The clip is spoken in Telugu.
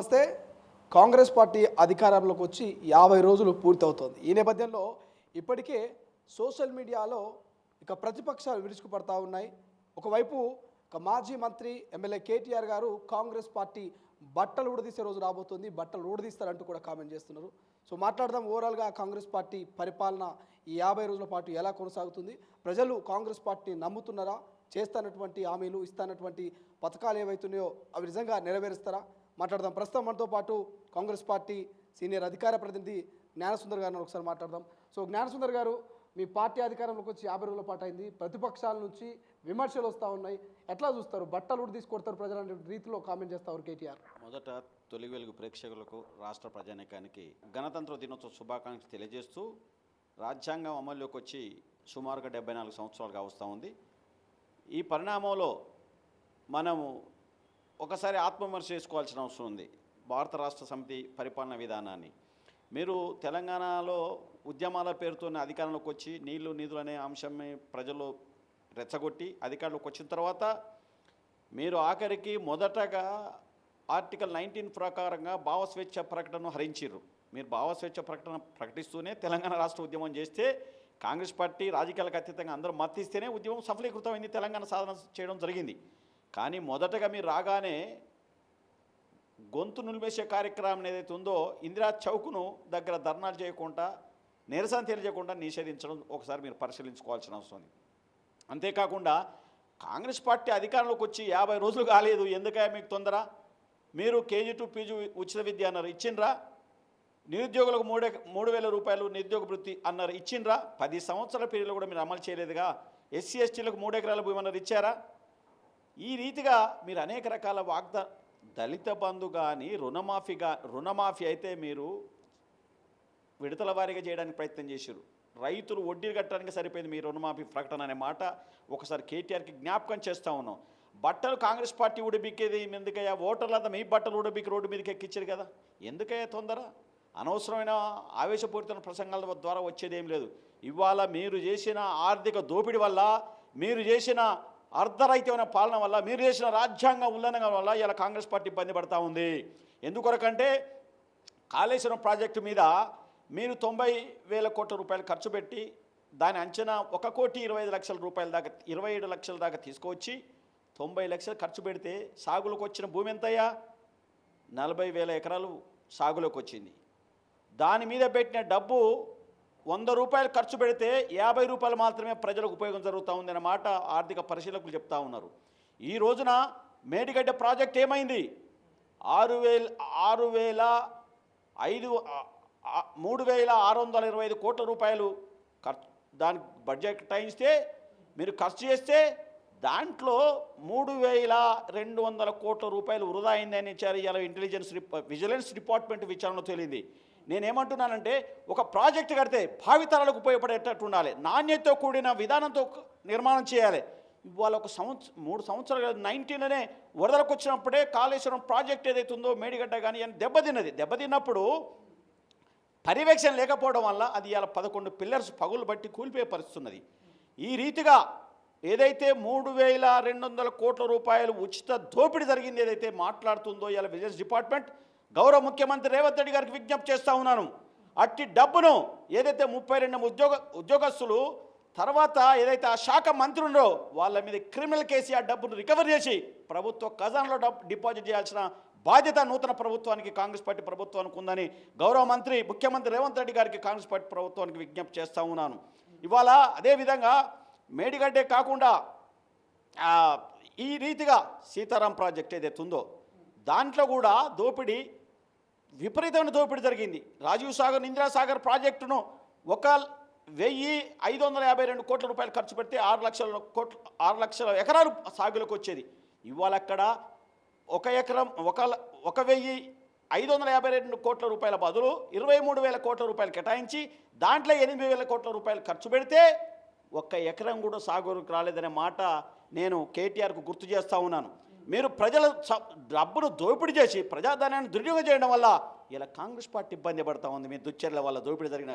నమస్తే కాంగ్రెస్ పార్టీ అధికారంలోకి వచ్చి యాభై రోజులు పూర్తవుతోంది. ఈ నేపథ్యంలో ఇప్పటికే సోషల్ మీడియాలో ఇక ప్రతిపక్షాలు విరుచుకుపడతా ఉన్నాయి. ఒకవైపు ఒక మాజీ మంత్రి ఎమ్మెల్యే కేటీఆర్ గారు కాంగ్రెస్ పార్టీ బట్టలు ఊడదీసే రోజు రాబోతుంది. బట్టలు ఊడదీస్తారంటూ కూడా కామెంట్ చేస్తున్నారు. సో మాట్లాడదాం ఓవరాల్గా కాంగ్రెస్ పార్టీ పరిపాలన ఈ యాభై రోజుల పాటు ఎలా కొనసాగుతుంది? ప్రజలు కాంగ్రెస్ పార్టీని నమ్ముతున్నారా? చేస్తానటువంటి హామీలు ఇస్తానటువంటి పథకాలు ఏవైతున్నాయో అవి నిజంగా నెరవేరుస్తారా? మాట్లాడదాం. ప్రస్తుతం మనతో పాటు కాంగ్రెస్ పార్టీ సీనియర్ అధికార ప్రతినిధి జ్ఞానసుందర్ గారిని ఒకసారి మాట్లాడదాం. సో జ్ఞానసుందర్ గారు మీ పార్టీ అధికారంలోకి వచ్చి యాభై రోజుల పాటు అయింది. ప్రతిపక్షాల నుంచి విమర్శలు వస్తూ ఉన్నాయి. ఎట్లా చూస్తారు? బట్టలు తీసుకొడతారు ప్రజలు అనే రీతిలో కామెంట్ చేస్తారు కేటీఆర్. మొదట తొలి వెలుగు ప్రేక్షకులకు రాష్ట్ర ప్రజానీకానికి గణతంత్ర దినోత్సవ శుభాకాంక్షలు తెలియజేస్తూ రాజ్యాంగం అమల్లోకి వచ్చి సుమారుగా డెబ్బై నాలుగు సంవత్సరాలుగా వస్తూ ఉంది. ఈ పరిణామంలో మనము ఒకసారి ఆత్మవిమర్శ చేసుకోవాల్సిన అవసరం ఉంది. భారత రాష్ట్ర సమితి పరిపాలన విధానాన్ని. మీరు తెలంగాణలో ఉద్యమాల పేరుతోనే అధికారంలోకి వచ్చి నీళ్ళు నిధులు అనే అంశమే ప్రజలు రెచ్చగొట్టి అధికారంలోకి వచ్చిన తర్వాత మీరు ఆఖరికి మొదటగా ఆర్టికల్ నైన్టీన్ ప్రకారంగా భావస్వేచ్ఛ ప్రకటనను హరించారు మీరు భావస్వేచ్ఛ ప్రకటన ప్రకటిస్తూనే తెలంగాణ రాష్ట్ర ఉద్యమం చేస్తే కాంగ్రెస్ పార్టీ రాజకీయాలకు అతీతంగా అందరూ మద్దతిస్తేనే ఉద్యమం సఫలీకృతమైంది. తెలంగాణ సాధన చేయడం జరిగింది. కానీ మొదటగా మీరు రాగానే గొంతు నులిమేసే కార్యక్రమం ఏదైతే ఉందో ఇందిరా చౌక్ను దగ్గర ధర్నాలు చేయకుండా నిరసన తెలియజేయకుండా నిషేధించడం ఒకసారి మీరు పరిశీలించుకోవాల్సిన అవసరం ఉంది. అంతేకాకుండా కాంగ్రెస్ పార్టీ అధికారంలోకి వచ్చి యాభై రోజులు కాలేదు ఎందుకయ్యా మీకు తొందర? మీరు కేజీ టు పీజీ ఉచిత విద్య అన్నారు ఇచ్చిండ్రా? నిరుద్యోగులకు మూడే మూడు వేల రూపాయలు నిరుద్యోగ వృత్తి అన్నారు ఇచ్చిండ్రా? పది సంవత్సరాల పీరియడ్లో కూడా మీరు అమలు చేయలేదుగా? ఎస్సీ ఎస్టీలకు మూడు ఎకరాల భూమి అన్నారు ఇచ్చారా? ఈ రీతిగా మీరు అనేక రకాల వాగ్దా దళిత బంధు కానీ రుణమాఫీగా రుణమాఫీ అయితే మీరు విడతల వారీగా చేయడానికి ప్రయత్నం చేశారు రైతులు వడ్డీలు కట్టడానికి సరిపోయింది మీ రుణమాఫీ ప్రకటన అనే మాట ఒకసారి కేటీఆర్కి జ్ఞాపకం చేస్తూ ఉన్నాం. బట్టలు కాంగ్రెస్ పార్టీ ఉడిపికేది ఎందుకయ్యా? ఓటర్లంతా మీ బట్టలు ఉడిపికి రోడ్డు మీదకి ఎక్కించారు కదా. ఎందుకయ్యా తొందర? అనవసరమైన ఆవేశపూరితమైన ప్రసంగాల ద్వారా వచ్చేది ఏం లేదు. ఇవాళ మీరు చేసిన ఆర్థిక దోపిడీ వల్ల మీరు చేసిన అర్ధరైతమైన పాలన వల్ల మీరు చేసిన రాజ్యాంగ ఉల్లంఘన వల్ల ఇలా కాంగ్రెస్ పార్టీ ఇబ్బంది పడతా ఉంది. ఎందుకొరకంటే కాళేశ్వరం ప్రాజెక్టు మీద మీరు తొంభై వేల కోట్ల రూపాయలు ఖర్చు పెట్టి దాని అంచనా ఒక కోటి ఇరవై ఐదు లక్షల రూపాయల దాకా ఇరవై ఏడు లక్షల దాకా తీసుకొచ్చి తొంభై లక్షలు ఖర్చు పెడితే సాగులోకి వచ్చిన భూమి ఎంతయ్యా? నలభై వేల ఎకరాలు సాగులోకి వచ్చింది. దాని మీద పెట్టిన డబ్బు వంద రూపాయలు ఖర్చు పెడితే యాభై రూపాయలు మాత్రమే ప్రజలకు ఉపయోగం జరుగుతూ ఉంది అన్నమాట ఆర్థిక పరిశీలకులు చెప్తా ఉన్నారు. ఈ రోజున మేడిగడ్డ ప్రాజెక్ట్ ఏమైంది? ఆరు వేల ఆరు వేల ఐదు మూడు వేల ఆరు వందల ఇరవై ఐదు కోట్ల రూపాయలు ఖర్చు దానికి బడ్జెట్ టైంస్తే మీరు ఖర్చు చేస్తే దాంట్లో మూడు వేల రెండు వందల కోట్ల రూపాయలు వృధా అయిందని ఇచ్చారు. ఇవాళ ఇంటెలిజెన్స్ రిప- విజిలెన్స్ డిపార్ట్మెంట్ విచారణ తేలింది. నేనేమంటున్నానంటే ఒక ప్రాజెక్ట్ కడితే భావితరాలకు ఉపయోగపడేటట్టు ఉండాలి. నాణ్యతతో కూడిన విధానంతో నిర్మాణం చేయాలి. ఇవాళ ఒక సంవత్సరం మూడు సంవత్సరాలు నైన్టీన్లోనే వరదలకు వచ్చినప్పుడే కాళేశ్వరం ప్రాజెక్ట్ ఏదైతే ఉందో మేడిగడ్డ కానీ అని దెబ్బతిన్నది. దెబ్బతిన్నప్పుడు పర్యవేక్షణ లేకపోవడం వల్ల అది ఇలా పదకొండు పిల్లర్స్ పగులు బట్టి కూలిపోయే పరిస్థితున్నది. ఈ రీతిగా ఏదైతే మూడు వేల రెండు వందల కోట్ల రూపాయలు ఉచిత దోపిడీ జరిగింది ఏదైతే మాట్లాడుతుందో ఇలా విజిలెన్స్ డిపార్ట్మెంట్ గౌరవ ముఖ్యమంత్రి రేవంత్ రెడ్డి గారికి విజ్ఞప్తి చేస్తూ ఉన్నాను. అట్టి డబ్బును ఏదైతే ముప్పై రెండు ఉద్యోగ ఉద్యోగస్తులు తర్వాత ఏదైతే ఆ శాఖ మంత్రి ఉన్నారో వాళ్ళ మీద క్రిమినల్ కేసు ఆ డబ్బును రికవర్ చేసి ప్రభుత్వ ఖజానాలో డబ్బు డిపాజిట్ చేయాల్సిన బాధ్యత నూతన ప్రభుత్వానికి కాంగ్రెస్ పార్టీ ప్రభుత్వానికి ఉందని గౌరవ మంత్రి ముఖ్యమంత్రి రేవంత్ రెడ్డి గారికి కాంగ్రెస్ పార్టీ ప్రభుత్వానికి విజ్ఞప్తి చేస్తూ ఉన్నాను. ఇవాళ అదేవిధంగా మేడిగడ్డే కాకుండా ఈ రీతిగా సీతారాం ప్రాజెక్ట్ ఏదైతే ఉందో దాంట్లో కూడా దోపిడీ విపరీతమైన దోపిడీ జరిగింది. రాజీవ్ సాగర్ ఇంద్రాసాగర్ ప్రాజెక్టును ఒక వెయ్యి ఐదు వందల యాభై రెండు కోట్ల రూపాయలు ఖర్చు పెడితే ఆరు లక్షల కోట్ల ఆరు లక్షల ఎకరాలు సాగులోకి వచ్చేది. ఇవాళ అక్కడ ఒక ఎకరం ఒక ఒక వెయ్యి ఐదు వందల యాభై రెండు కోట్ల రూపాయల బదులు ఇరవై మూడు వేల కోట్ల రూపాయలు కేటాయించి దాంట్లో ఎనిమిది వేల కోట్ల రూపాయలు ఖర్చు పెడితే ఒక్క ఎకరం కూడా సాగుకు రాలేదనే మాట నేను కేటీఆర్కు గుర్తు చేస్తూ ఉన్నాను. మీరు ప్రజల డబ్బును దోపిడీ చేసి ప్రజాధనాన్ని దుర్వినియోగం చేయడం వల్ల ఇలా కాంగ్రెస్ పార్టీ ఇబ్బంది పడతా ఉంది. మీ దుచ్చర్ల వల్ల దోపిడీ జరిగిన